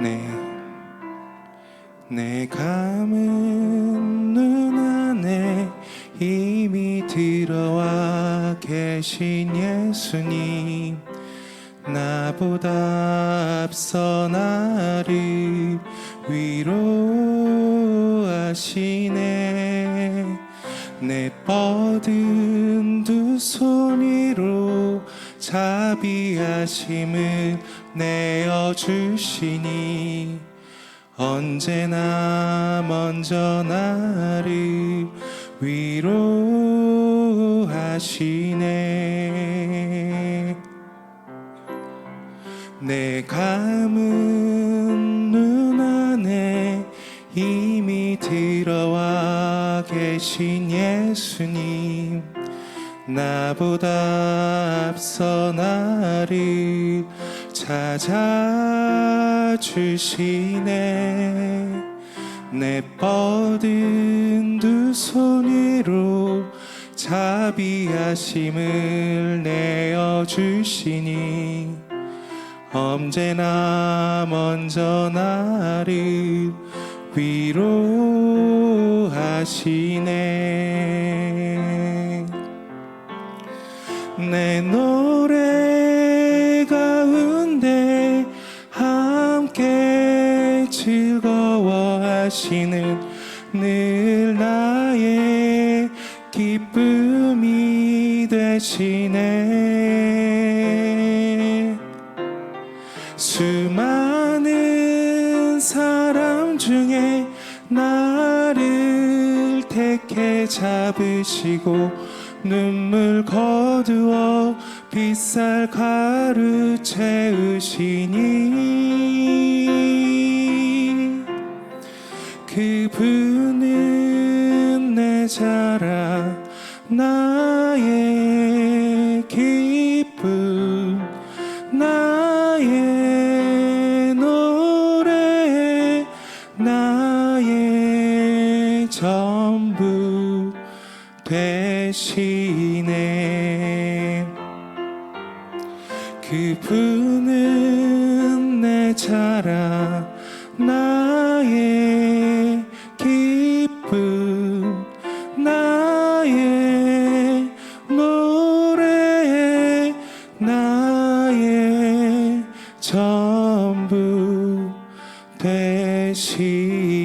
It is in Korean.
내, 내 감은 눈 안에 이미 들어와 계신 예수님. 나보다 앞서 나를 위로하시네. 내 뻗은 두 손 자비하심을 내어 주시니 언제나 먼저 나를 위로하시네. 내 감은 눈 안에 이미 들어와 계신 예수님 나보다 앞서 나를 찾아주시네. 내 뻗은 두손 위로 자비하심을 내어주시니 언제나 먼저 나를 위로하시네 내 노래 가운데 함께 즐거워하시는 늘 나의 기쁨이 되시네. 수많은 사람 중에 나를 택 해 잡으시고 눈물 거두어 빗살 가루 채우시니 그분은 내 자랑 나의 기쁨 나의 노래 나의 전부 대신에 그분은 내 자랑 나의 기쁨 나의 노래 나의 전부 대신.